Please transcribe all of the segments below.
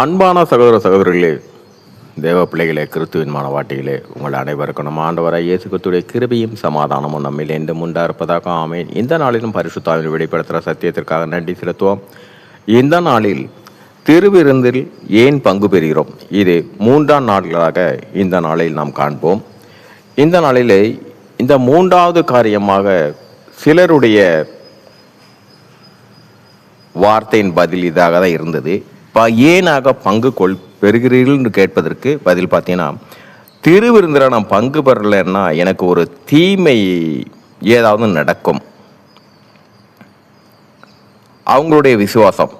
அன்பான சகோதர சகோதரிகளே தேவ பிள்ளைகளே கிறிஸ்துவின் வாட்டிகளே உங்கள் அனைவருக்கும் நம்ம ஆண்டவராக இயேசு கிறிஸ்துடைய கிருபியும் சமாதானமும் நம்மில் எந்த முண்டா இருப்பதாக ஆமேன். இந்த நாளிலும் பரிசுத்தாவின் வெளிப்படுத்துகிற சத்தியத்திற்காக நன்றி செலுத்துவோம். இந்த நாளில் திருவிருந்தில் ஏன் பங்கு பெறுகிறோம்? இது மூன்றாம் நாட்களாக இந்த நாளில் நாம் காண்போம். இந்த நாளிலே இந்த மூன்றாவது காரியமாக சிலருடைய வார்த்தையின் பதில் இதாக தான் இருந்தது. ஏனாக பங்கு கொள் பெறுகிறீர்கள் என்று கேட்பதற்கு பதில் பார்த்தீங்கன்னா திருவிருந்தில் நான் பங்கு பெறலைன்னா எனக்கு ஒரு தீமை ஏதாவது நடக்கும். அவங்களுடைய விசுவாசம்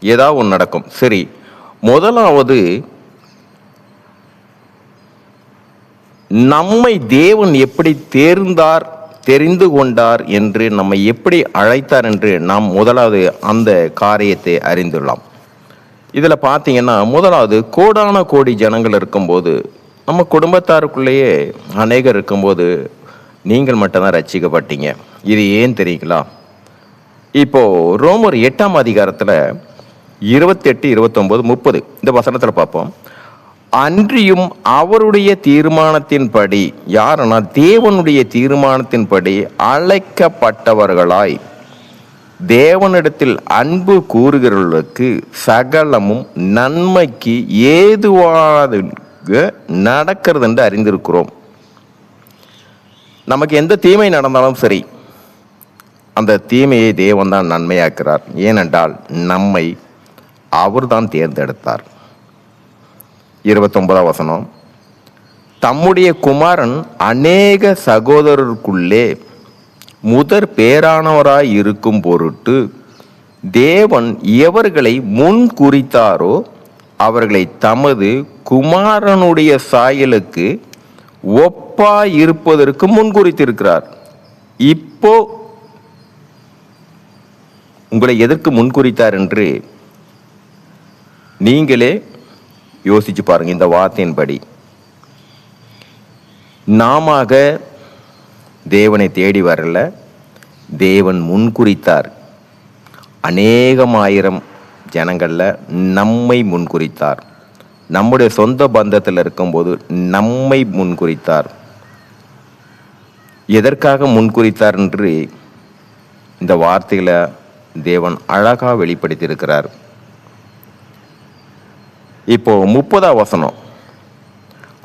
ஏதாவது ஒன்று நடக்கும். சரி முதலாவது நம்மை தேவன் எப்படி தேர்ந்தார் தெரிந்து கொண்டார் என்று நம்மை எப்படி அழைத்தார் என்று நாம் முதலாவது அந்த காரியத்தை அறிந்துள்ளோம். இதில் பார்த்தீங்கன்னா முதலாவது கோடான கோடி ஜனங்கள் இருக்கும்போது நம்ம குடும்பத்தாருக்குள்ளேயே அநேகர் இருக்கும்போது நீங்கள் மட்டும்தான் ரசிக்கப்பட்டீங்க. இது ஏன் தெரியுங்களா? இப்போது ரோமர் எட்டாம் அதிகாரத்தில் இருபத்தெட்டு இருபத்தொம்போது முப்பது இந்த வசனத்தில் பார்ப்போம். அன்றியும் அவருடைய தீர்மானத்தின்படி யாருன்னா தேவனுடைய தீர்மானத்தின்படி அழைக்கப்பட்டவர்களாய் தேவனிடத்தில் அன்பு கூறுகிறவர்களுக்கு சகலமும் நன்மைக்கு ஏதுவானது நடக்கிறது என்று அறிந்திருக்கிறோம். நமக்கு எந்த தீமை நடந்தாலும் சரி அந்த தீமையை தேவன் தான் நன்மையாக்கிறார் ஏனென்றால் நம்மை அவர்தான் தேர்ந்தெடுத்தார். இருபத்தொன்பதாம் வசனம். தம்முடைய குமாரன் அநேக சகோதரருக்குள்ளே முதற் பேரானவராய் இருக்கும் பொருட்டு தேவன் எவர்களை முன் குறித்தாரோ அவர்களை தமது குமாரனுடைய சாயலுக்கு ஒப்பாய் இருப்பதற்கு முன் குறித்திருக்கிறார். இப்போ உங்களை எதற்கு முன்குறித்தார் என்று நீங்களே யோசிச்சு பாருங்க இந்த வார்த்தையின்படி. நாம தேவனை தேடி வரல தேவன் முன்குறித்தார் அநேகமாயிரம் ஜனங்களில் நம்மை முன்குறித்தார் நம்முடைய சொந்த பந்தத்தில் இருக்கும்போது நம்மை முன்குறித்தார் எதற்காக முன்குறித்தார் என்று இந்த வார்த்தைகளை தேவன் அழகாக வெளிப்படுத்தியிருக்கிறார். இப்போ முப்பதாம் வசனம்.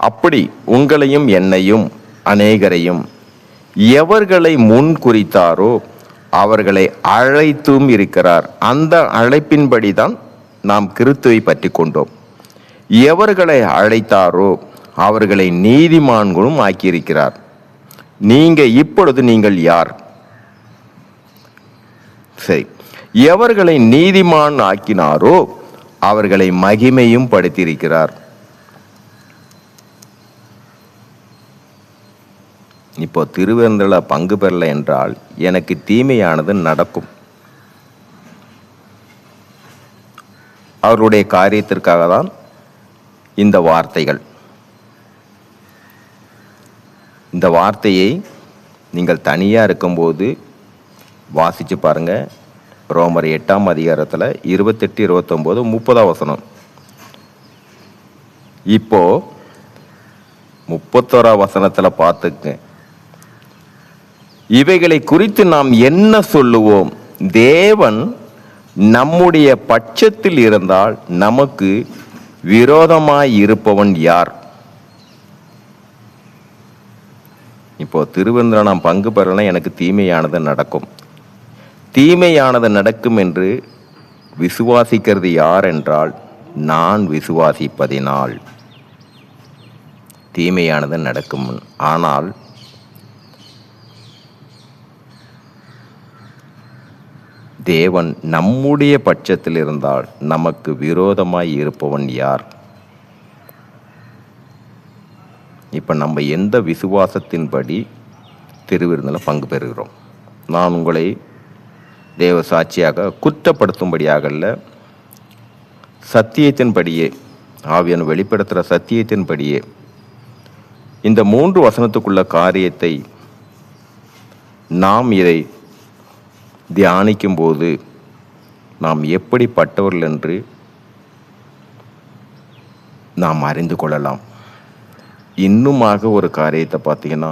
அப்படி உங்களையும் என்னையும் அநேகரையும் எவர்களை முன் குறித்தாரோ அவர்களை அழைத்தும் இருக்கிறார். அந்த அழைப்பின்படி தான் நாம் கிறித்துவை பற்றி கொண்டோம். எவர்களை அழைத்தாரோ அவர்களை நீதிமான்களும் ஆக்கியிருக்கிறார். நீங்கள் இப்பொழுது நீங்கள் யார்? சரி. எவர்களை நீதிமான் ஆக்கினாரோ அவர்களை மகிமையும் படுத்தியிருக்கிறார். இப்போ திருவேந்தல பங்கு பெறல என்றால் எனக்கு தீமையானது நடக்கும். அவருடைய காரியத்திற்காக தான் இந்த வார்த்தைகள். இந்த வார்த்தையை நீங்கள் தனியாக இருக்கும்போது வாசித்து பாருங்கள் ரோமர் எட்டாம் அதிகாரத்தில் இருபத்தெட்டு இருபத்தொம்போது முப்பதாம் வசனம். இப்போ முப்பத்தோரா வசனத்தில் பார்த்துக்க இவைகளை குறித்து நாம் என்ன சொல்லுவோம்? தேவன் நம்முடைய பட்சத்தில் இருந்தால் நமக்கு விரோதமாய் இருப்பவன் யார்? இப்போ திருவந்திர நான் பங்கு பெறலாம் எனக்கு தீமையானது நடக்கும். தீமையானது நடக்கும் என்று விசுவாசிக்கிறது யார் என்றால் நான் விசுவாசிப்பதினால். தீமையானது நடக்கும். ஆனால் தேவன் நம்முடைய பட்சத்தில் இருந்தால் நமக்கு விரோதமாய் இருப்பவன் யார்? இப்போ நம்ம எந்த விசுவாசத்தின்படி திருவிருந்தில் பங்கு பெறுகிறோம்? நான் உங்களை தேவ சாட்சியாக குற்றப்படுத்தும்படியாக சத்தியத்தின்படியே ஆவியன் வெளிப்படுத்துகிற சத்தியத்தின்படியே இந்த மூன்று வசனத்துக்குள்ள காரியத்தை நாம் இதை தியானிக்கும்போது நாம் எப்படிப்பட்டவர்கள் என்று நாம் அறிந்து கொள்ளலாம். இன்னுமாக ஒரு காரியத்தை பார்த்தீங்கன்னா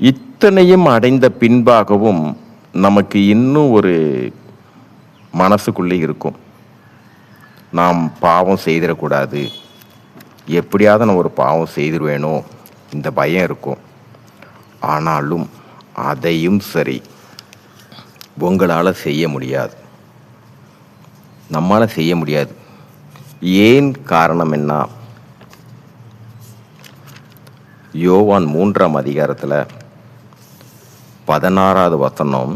இத்தனையும் அடைந்த பின்பாகவும் நமக்கு இன்னும் ஒரு மனசுக்குள்ளே இருக்கும். நாம் பாவம் செய்திடக்கூடாது. எப்படியாவது நான் ஒரு பாவம் செய்திருவேனோ இந்த பயம் இருக்கும். ஆனாலும் அதையும் சரி. உங்களால் செய்ய முடியாது. நம்மால் செய்ய முடியாது. ஏன் காரணம் என்ன? யோவான் மூன்றாம் அதிகாரத்தில் பதினாறாவது வசனம்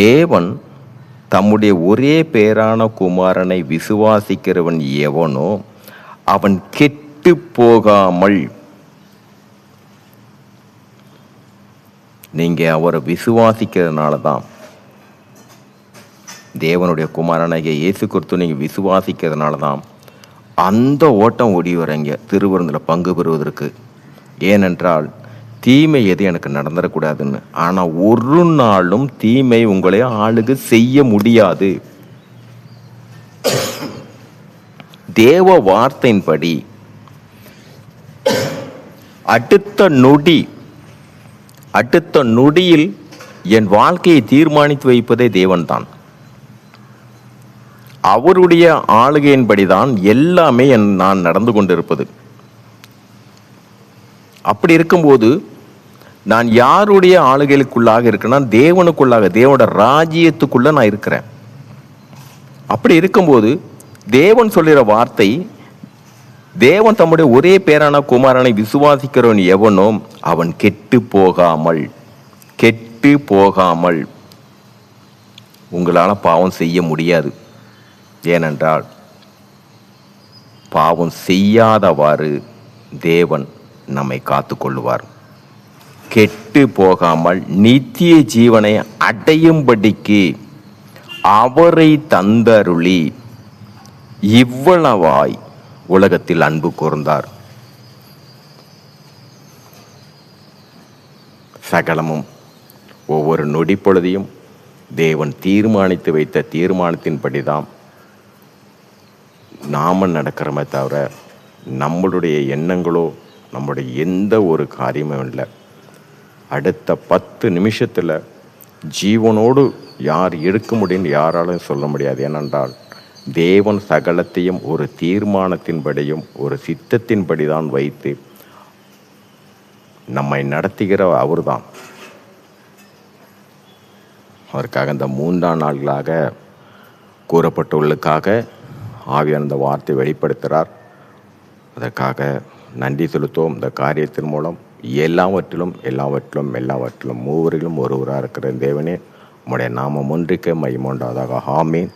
தேவன் தம்முடைய ஒரே பேரான குமாரனை விசுவாசிக்கிறவன் எவனோ அவன் கெட்டு போகாமல். நீங்க அவரை விசுவாசிக்கிறதுனால தான் தேவனுடைய குமாரனாகிய இயேசு கொடுத்து நீங்க விசுவாசிக்கிறதுனால தான் அந்த ஓட்டம் ஓடி வரீங்க. திருவருந்தில் பங்கு பெறுவதற்கு. ஏனென்றால் தீமை எது எனக்கு நடந்துடக்கூடாதுன்னு ஆனால் ஒரு நாளும் தீமை உங்களை ஆளுக செய்ய முடியாது. தேவ வார்த்தையின்படி அடுத்த நொடி அடுத்த நொடியில் என் வாழ்க்கையை தீர்மானித்து வைப்பதே தேவன்தான். அவருடைய ஆளுகையின்படிதான் எல்லாமே என் நான் நடந்து கொண்டிருப்பது. அப்படி இருக்கும்போது நான் யாருடைய ஆளுகைகளுக்குள்ளாக இருக்கேன்னா தேவனுக்குள்ளாக தேவனோட ராஜ்யத்துக்குள்ளே நான் இருக்கிறேன். அப்படி இருக்கும்போது தேவன் சொல்லுற வார்த்தை தேவன் தம்முடைய ஒரே பேரான குமாரனை விசுவாசிக்கிறவன் எவனோ அவன் கெட்டு போகாமல் கெட்டு போகாமல் உங்களால் பாவம் செய்ய முடியாது. ஏனென்றால் பாவம் செய்யாதவாறு தேவன் நம்மை காத்துக்கொள்ளுவார். கெட்டு போகாமல் நித்திய ஜீவனை அடையும்படிக்கு அவரை தந்தருளி இவ்வளவாய் உலகத்தில் அன்பு கூர்ந்தார். சகலமும் ஒவ்வொரு நொடி பொழுதையும் தேவன் தீர்மானித்து வைத்த தீர்மானத்தின்படிதான் நாம நடக்கிறோமே தவிர நம்மளுடைய எண்ணங்களோ நம்முடைய எந்த ஒரு காரியமும் இல்லை. அடுத்த பத்து நிமிஷத்தில் ஜீவனோடு யார் இருக்க முடியும்னு யாராலும் சொல்ல முடியாது. ஏனென்றால் தேவன் சகலத்தையும் ஒரு தீர்மானத்தின்படியும் ஒரு சித்தத்தின்படி தான் வைத்து நம்மை நடத்துகிற அவர்தான். அதற்காக இந்த மூன்றாம் நாள்களாக கூறப்பட்டுள்ளதுக்காக ஆவியான வார்த்தை வெளிப்படுத்துகிறார். அதற்காக நன்றி செலுத்துவோம். இந்த காரியத்தின் மூலம் எல்லாவற்றிலும் எல்லாவற்றிலும் எல்லாவற்றிலும் மூவரிலும் ஒருவராக இருக்கிற தேவனே உம்முடைய நாமம் ஒன்றிக்க மைமோண்டாதாக ஆமீன்.